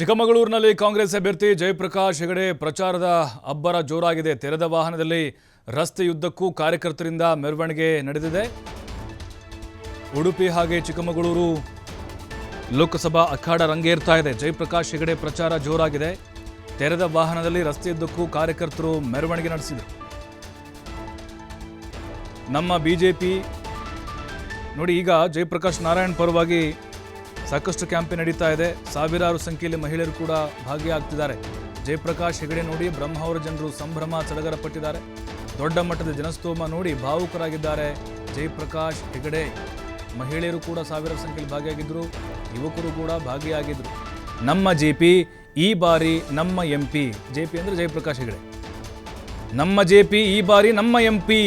ಚಿಕ್ಕಮಗಳೂರಿನಲ್ಲಿ ಕಾಂಗ್ರೆಸ್ ಅಭ್ಯರ್ಥಿ ಜಯಪ್ರಕಾಶ್ ಹೆಗಡೆ ಪ್ರಚಾರದ ಅಬ್ಬರ ಜೋರಾಗಿದೆ. ತೆರೆದ ವಾಹನದಲ್ಲಿ ರಸ್ತೆಯುದ್ದಕ್ಕೂ ಕಾರ್ಯಕರ್ತರಿಂದ ಮೆರವಣಿಗೆ ನಡೆದಿದೆ. ಉಡುಪಿ ಹಾಗೆ ಚಿಕ್ಕಮಗಳೂರು ಲೋಕಸಭಾ ಅಖಾಡ ರಂಗೇರ್ತಾ ಇದೆ. ಜಯಪ್ರಕಾಶ್ ಹೆಗಡೆ ಪ್ರಚಾರ ಜೋರಾಗಿದೆ. ತೆರೆದ ವಾಹನದಲ್ಲಿ ರಸ್ತೆಯುದ್ದಕ್ಕೂ ಕಾರ್ಯಕರ್ತರು ಮೆರವಣಿಗೆ ನಡೆಸಿದರು. ನಮ್ಮ ಬಿಜೆಪಿ ನೋಡಿ ಈಗ ಜಯಪ್ರಕಾಶ್ ನಾರಾಯಣ್ ಪರವಾಗಿ ಸಾಕಷ್ಟು ಕ್ಯಾಂಪೇನ್ ನಡೀತಾ ಇದೆ. ಸಾವಿರಾರು ಸಂಖ್ಯೆಯಲ್ಲಿ ಮಹಿಳೆಯರು ಕೂಡ ಭಾಗಿಯಾಗ್ತಿದ್ದಾರೆ. ಜಯಪ್ರಕಾಶ್ ಹೆಗಡೆ ನೋಡಿ ಬ್ರಹ್ಮಾವರ ಜನರು ಸಂಭ್ರಮ ಸಡಗರ ಪಟ್ಟಿದ್ದಾರೆ ದೊಡ್ಡ ಮಟ್ಟದ ಜನಸ್ತೋಮ ನೋಡಿ ಭಾವುಕರಾಗಿದ್ದಾರೆ ಜಯಪ್ರಕಾಶ್ ಹೆಗಡೆ. ಮಹಿಳೆಯರು ಕೂಡ ಸಾವಿರಾರು ಸಂಖ್ಯೆಯಲ್ಲಿ ಭಾಗಿಯಾಗಿದ್ದರು ಯುವಕರು ಕೂಡ ಭಾಗಿಯಾಗಿದ್ದರು ನಮ್ಮ ಜೆ ಪಿ, ಈ ಬಾರಿ ನಮ್ಮ ಎಂ ಪಿ. ಜೆ ಪಿ ಅಂದರೆ ಜಯಪ್ರಕಾಶ್ ಹೆಗಡೆ. ನಮ್ಮ ಜೆ ಪಿ, ಈ ಬಾರಿ ನಮ್ಮ ಎಂ ಪಿ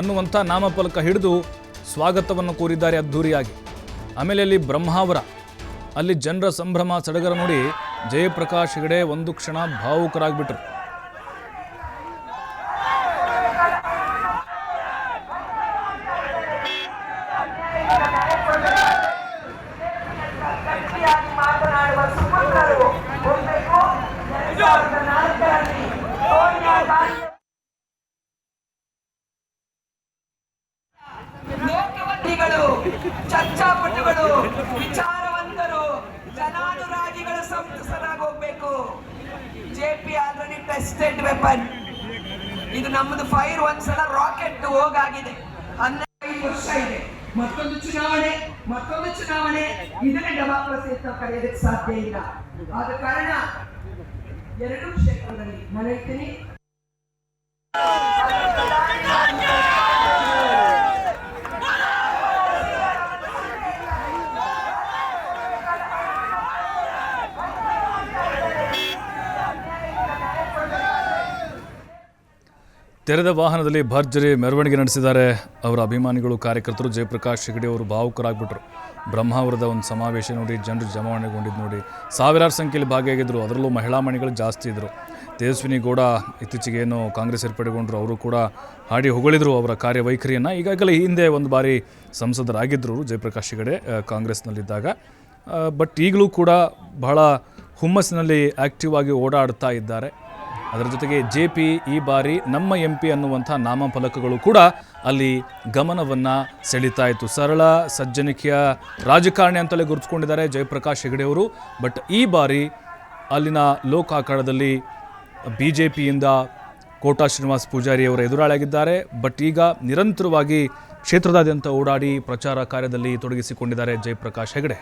ಅನ್ನುವಂಥ ನಾಮಫಲಕ ಹಿಡಿದು ಸ್ವಾಗತವನ್ನು ಕೋರಿದ್ದಾರೆ ಅದ್ಧೂರಿಯಾಗಿ. ಆಮೇಲೆ ಅಲ್ಲಿ ಬ್ರಹ್ಮಾವರ. ಅಲ್ಲಿ ಜನರ ಸಂಭ್ರಮ ಸಡಗರ ನೋಡಿ ಜಯಪ್ರಕಾಶ್ ಹೆಗಡೆ ಒಂದು ಕ್ಷಣ ಭಾವುಕರಾಗ್ಬಿಟ್ರು. ಗಟ್ಟಿಯಾಗಿ ಚರ್ಚಾಪಟುಗಳು ವಿಚಾರವಂತರು, ಜನಾನುರಾಗಿಗಳು ಸಂತಸರಾಗಿ ಹೋಗ್ಬೇಕು. J P already tested weapon ಇದು ನಮ್ಮದು ಫೈರ್ ಒಂದ್ಸಲ ರಾಕೆಟ್ ಹೋಗಾಗಿದೆ. ಹನ್ನೆರಡು ವರ್ಷ ಇದೆ. ಮತ್ತೊಂದು ಚುನಾವಣೆ ಮತ್ತೊಂದು ಚುನಾವಣೆ. ಇದನ್ನೇ ಡೆಮಾಕ್ರಸಿ ಅಂತ ಕರೆಯೋದಕ್ಕೆ ಸಾಧ್ಯ ಇಲ್ಲ. ಆದ ಕಾರಣ ಎರಡು ಕ್ಷೇತ್ರದಲ್ಲಿ ನಾನು ಹೇಳ್ತೀನಿ ತೆರೆದ ವಾಹನದಲ್ಲಿ ಭರ್ಜರಿ ಮೆರವಣಿಗೆ ನಡೆಸಿದ್ದಾರೆ. ಅವರ ಅಭಿಮಾನಿಗಳು ಕಾರ್ಯಕರ್ತರು ಜಯಪ್ರಕಾಶ್ ಹೆಗಡೆ ಅವರು ಭಾವುಕರಾಗ್ಬಿಟ್ರು. ಬ್ರಹ್ಮಾವರದ ಒಂದು ಸಮಾವೇಶ ನೋಡಿ ಜನರು ಜಮಾವಣೆಗೊಂಡಿದ್ದು ನೋಡಿ. ಸಾವಿರಾರು ಸಂಖ್ಯೆಯಲ್ಲಿ ಭಾಗಿಯಾಗಿದ್ದರು ಅದರಲ್ಲೂ ಮಹಿಳಾ ಮಣಿಗಳು ಜಾಸ್ತಿ ಇದ್ದರು ತೇಜಸ್ವಿನಿ ಗೌಡ ಇತ್ತೀಚೆಗೆ ಏನು ಕಾಂಗ್ರೆಸ್ ಸೇರ್ಪಡೆಗೊಂಡರು. ಅವರು ಕೂಡ ಹಾಡಿ ಹೊಗಳಿದ್ರು ಅವರ ಕಾರ್ಯವೈಖರಿಯನ್ನು. ಈಗಾಗಲೇ ಹಿಂದೆ ಒಂದು ಬಾರಿ ಸಂಸದರಾಗಿದ್ದರು ಜಯಪ್ರಕಾಶ್ ಹೆಗಡೆ ಕಾಂಗ್ರೆಸ್ನಲ್ಲಿದ್ದಾಗ. ಬಟ್ ಈಗಲೂ ಕೂಡ ಬಹಳ ಹುಮ್ಮಸ್ಸಿನಲ್ಲಿ ಆ್ಯಕ್ಟಿವ್ ಆಗಿ ಓಡಾಡ್ತಾ ಇದ್ದಾರೆ. ಅದರ ಜೊತೆಗೆ ಜೆ ಪಿ ಈ ಬಾರಿ ನಮ್ಮ ಎಂ ಪಿ ಅನ್ನುವಂಥ ನಾಮಫಲಕಗಳು ಕೂಡ ಅಲ್ಲಿ ಗಮನವನ್ನು ಸೆಳೀತಾ ಇತ್ತು. ಸರಳ, ಸಜ್ಜನಿಕೆಯ ರಾಜಕಾರಣಿ ಅಂತಲೇ ಗುರುತಿಸ್ಕೊಂಡಿದ್ದಾರೆ ಜಯಪ್ರಕಾಶ್ ಹೆಗಡೆಯವರು ಬಟ್ ಈ ಬಾರಿ ಅಲ್ಲಿನ ಲೋಕಾಕಾರದಲ್ಲಿ ಬಿ ಜೆ ಪಿಯಿಂದ ಕೋಟಾ ಶ್ರೀನಿವಾಸ್ ಪೂಜಾರಿ ಅವರ ಎದುರಾಳಿಯಾಗಿದ್ದಾರೆ. ಬಟ್ ಈಗ ನಿರಂತರವಾಗಿ ಕ್ಷೇತ್ರದಾದ್ಯಂತ ಓಡಾಡಿ ಪ್ರಚಾರ ಕಾರ್ಯದಲ್ಲಿ ತೊಡಗಿಸಿಕೊಂಡಿದ್ದಾರೆ ಜಯಪ್ರಕಾಶ್ ಹೆಗಡೆ.